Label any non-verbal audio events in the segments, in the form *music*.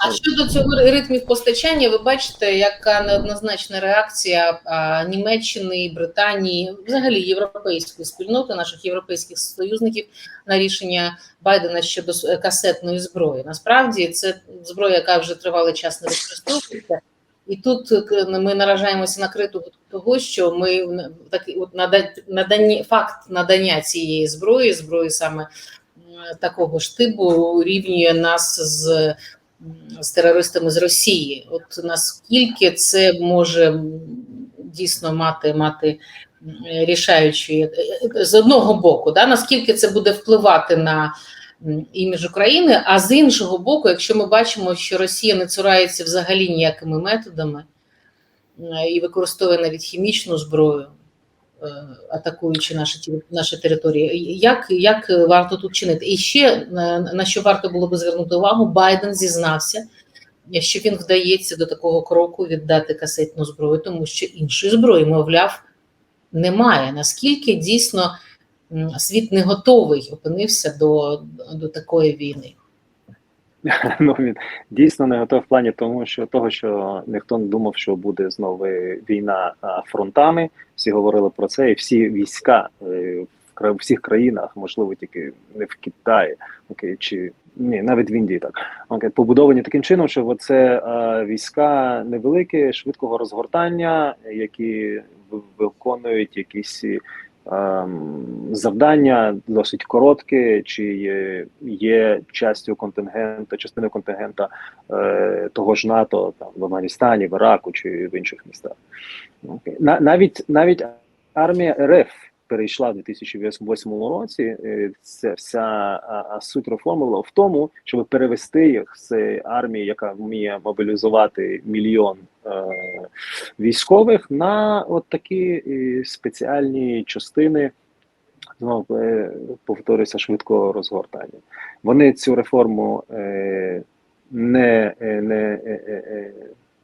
А щодо цього ритмів постачання, ви бачите, яка неоднозначна реакція а, Німеччини, Британії, взагалі європейської спільноти, наших європейських союзників на рішення Байдена щодо касетної зброї. Насправді це зброя, яка вже тривалий час не використовується. І тут е, ми наражаємося на критику того, що ми такий от нада- надані факт надання цієї зброї, зброї саме такого ж типу, рівнює нас з, з терористами з Росії. От наскільки це може дійсно мати мати рішаючі е, е, з одного боку, да, наскільки це буде впливати на імідж України, а з іншого боку, якщо ми бачимо, що Росія не цурається взагалі ніякими методами і використовує навіть хімічну зброю, атакуючи наші наші території, як, як варто тут чинити? І ще е, на що варто було би звернути увагу, Байден зізнався, що він вдається до такого кроку віддати касетну зброю, тому що іншої зброї, мовляв, немає. Наскільки дійсно світ не готовий опинився до, до такої війни? *laughs* Ну він дійсно не готовий в плані тому, що того, що ніхто не думав, що буде знову війна фронтами. Всі говорили про це, і всі війська е, в всіх країнах, можливо, тільки не в Китаї, окей, чи ні, навіть в Індії так окей, побудовані таким чином, що це війська невеликі, швидкого розгортання, які виконують якісь. Ем, Завдання досить коротке, чи є, частю контингента, частиною контингента е, того ж НАТО там в Афганістані, в Іраку чи в інших містах. Окей. На, навіть навіть армія РФ перейшла в 2008 році. е, Це вся суть реформи була в тому, щоб перевести їх з армії, яка вміє мобілізувати мільйон е, військових, на от такі е, спеціальні частини. Знову повторюся швидкого розгортання. Вони цю реформу не, не,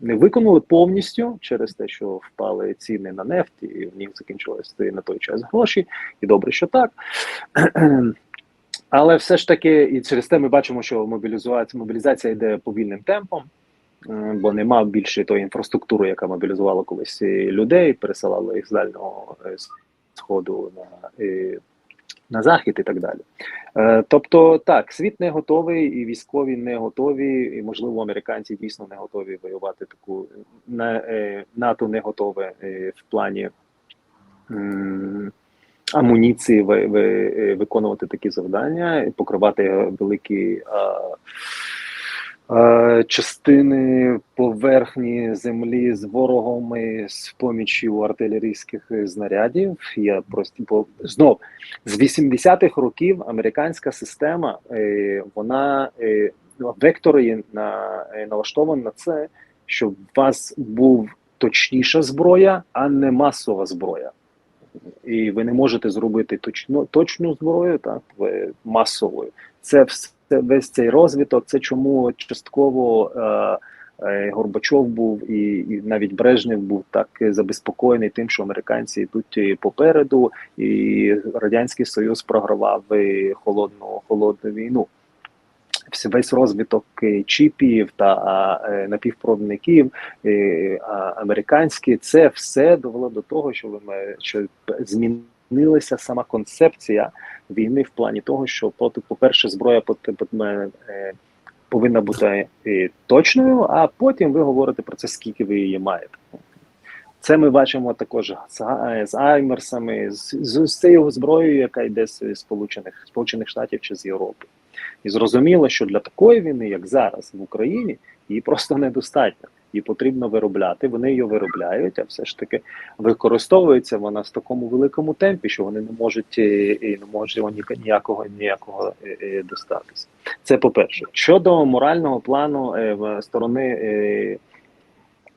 не виконали повністю через те, що впали ціни на нефть, і в них закінчилися на той час гроші, і добре, що так. Але все ж таки, і через те ми бачимо, що мобілізація, мобілізація йде повільним темпом, е, бо нема більше тої інфраструктури, яка мобілізувала колись людей, пересилала їх з дальнього е, сходу на, е, на захід і так далі. Е, Тобто, так, світ не готовий, і військові не готові, і можливо, американці дійсно не готові воювати таку не, е, НАТО не готове е, в плані. Амуніції ви, ви, виконувати такі завдання, і покривати великі частини поверхні землі з ворогами з помічю артилерійських знарядів. Я просто бо знов з 80-х років американська система е, вона е, вектор її на е, на це, щоб у вас був точніша зброя, а не масова зброя. І ви не можете зробити точно точну зброю, так масовою. Це все весь цей розвиток. Це чому частково е, е, Горбачов був і, і навіть Брежнєв був так забезпокоєний тим, що американці йдуть попереду, і радянський союз програвав холодну холодну війну. Весь розвиток чіпів та е, напівпровідників е, американські, це все довело до того, що ви що змінилася сама концепція війни в плані того, що по-перше, зброя ме- е, повинна бути е, точною, а потім ви говорите про це, скільки ви її маєте. Це ми бачимо також з Аймерсами, з, з, з цією зброєю, яка йде з Сполучених Сполучених Штатів чи з Європи. І зрозуміло, що для такої війни, як зараз в Україні, її просто недостатньо. Її потрібно виробляти. Вони її виробляють, а все ж таки використовується вона в такому великому темпі, що вони не можуть е, і не можуть ніякого ніякого е, е, достатися. Це по-перше. Щодо морального плану е, сторони е,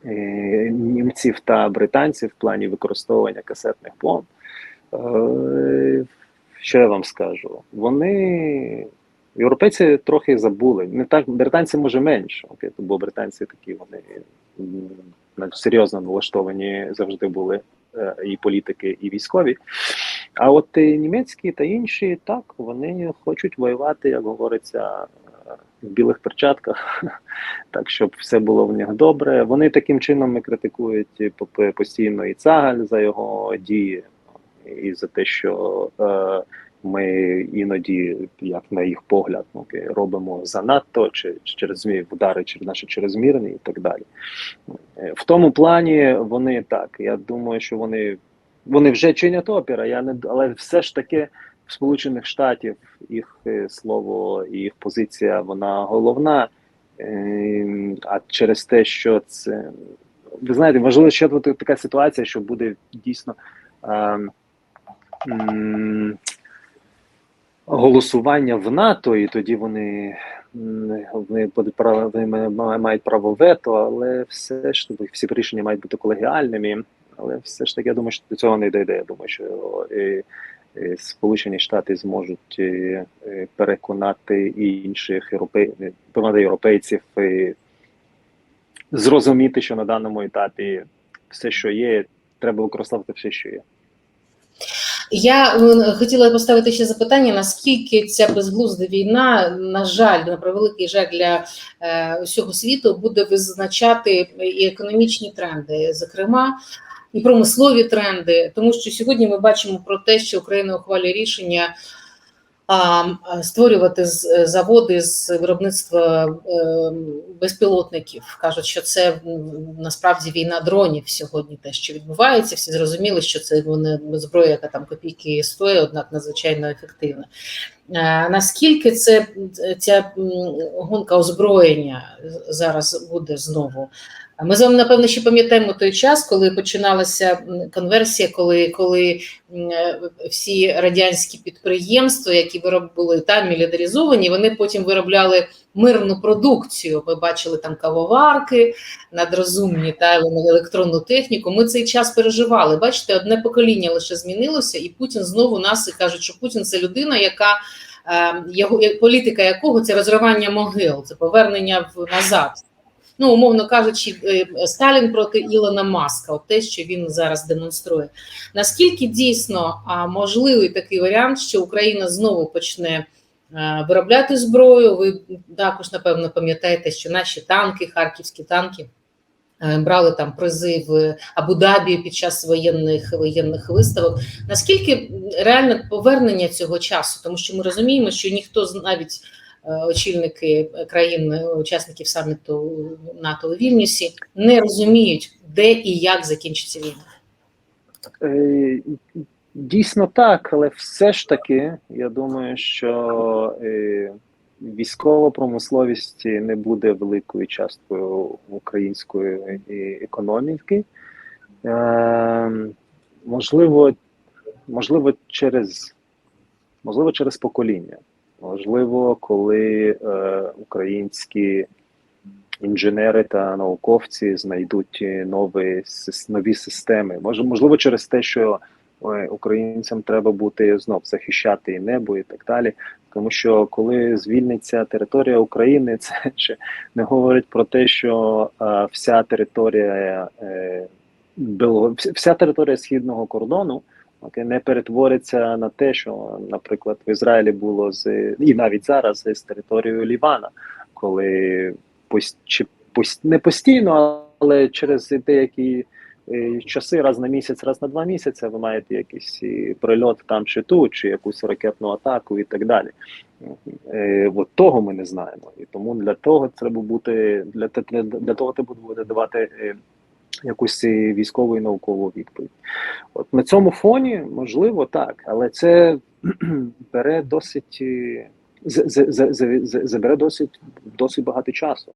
е, німців та британців в плані використовування касетних е, що я вам скажу? Вони. Європейці трохи забули. Не так британці може менше, окей, бо британці такі вони серйозно налаштовані завжди були е, і політики, і військові. А от і німецькі та інші так вони хочуть воювати, як говориться, е, в білих перчатках, *laughs* так щоб все було в них добре. Вони таким чином критикують постійно і Цагаль за його дії, і за те, що е, ми іноді, як на їх погляд, робимо занадто чи, через удари через наші черезмірні і так далі. Е, В тому плані вони так. Я думаю, що вони, вони вже чинять опір, а я не але все ж таки в Сполучених Штатів їх е, слово і їх позиція вона головна. Е, А через те, що це ви знаєте, можливо, ще така ситуація, що буде дійсно. Голосування в НАТО, і тоді вони, вони, вони мають право вето, але все ж таки всі рішення мають бути колегіальними. Але все ж таки, я думаю, що до цього не дійде. Я думаю, що е, е, Сполучені Штати зможуть е, переконати і інших європей... європейців е, зрозуміти, що на даному етапі все, що є, треба використовувати все, що є. Я е, хотіла поставити ще запитання: наскільки ця безглузда війна, на жаль, на превеликий жаль для е, усього світу, буде визначати і економічні тренди, зокрема. І промислові тренди, тому що сьогодні ми бачимо про те, що Україна ухвалює рішення створювати заводи з виробництва е, безпілотників. кажуть, що це насправді війна дронів сьогодні. Те, що відбувається, всі зрозуміли, що це вони зброя, яка там копійки стоїть, однак надзвичайно ефективна. Е, Наскільки це ця гонка озброєння зараз буде знову? Ми з вами напевно ще пам'ятаємо той час, коли починалася конверсія, коли, коли е, всі радянські підприємства, які були там мілітаризовані, вони потім виробляли мирну продукцію. Ми бачили там кавоварки, надрозумні та електронну техніку. Ми цей час переживали. Бачите, одне покоління лише змінилося, і Путін знову нас і кажуть, що Путін це людина, яка е, його політика якого це розривання могил, це повернення в назад. Ну, умовно кажучи, е, Сталін проти Ілона Маска, от те, що він зараз демонструє. Наскільки дійсно можливий такий варіант, що Україна знову почне е, виробляти зброю? Ви також напевно пам'ятаєте, що наші танки, харківські танки. е, Брали там призи в Абу-Дабі під час воєнних воєнних виставок. Наскільки реальне повернення цього часу? Тому що ми розуміємо, що ніхто навіть очільники країн, е, саміту НАТО у Вільнюсі, не розуміють, де і як закінчиться війна. Е, Дійсно так, але все ж таки, я думаю, що е, військова промисловість не буде великою часткою української е, економіки. Е, можливо, можливо, через можливо, через покоління. Можливо, коли е, українські інженери та науковці знайдуть е, нові, нові системи. Може, можливо, через те, що е, українцям треба буде знов захищати і небо і так далі. Тому що коли звільниться територія України, *laughs* це ще не говорить про те, що е, вся територія е, вся територія східного кордону окей, не перетвориться на те, що, наприклад, в Ізраїлі було з і навіть зараз з територією Лівана, коли пос- чи пос- не постійно, але через деякі е, часи, раз на місяць, раз на два місяці, ви маєте якийсь е, прильот там чи тут, чи якусь ракетну атаку і так далі. Е, от того ми не знаємо. І тому для того треба бути для, для, для того треба буде давати якусь е, військову і наукову відповідь. От на цьому фоні можливо так, але це *clears throat* бере досить е, забере досить досить багато часу.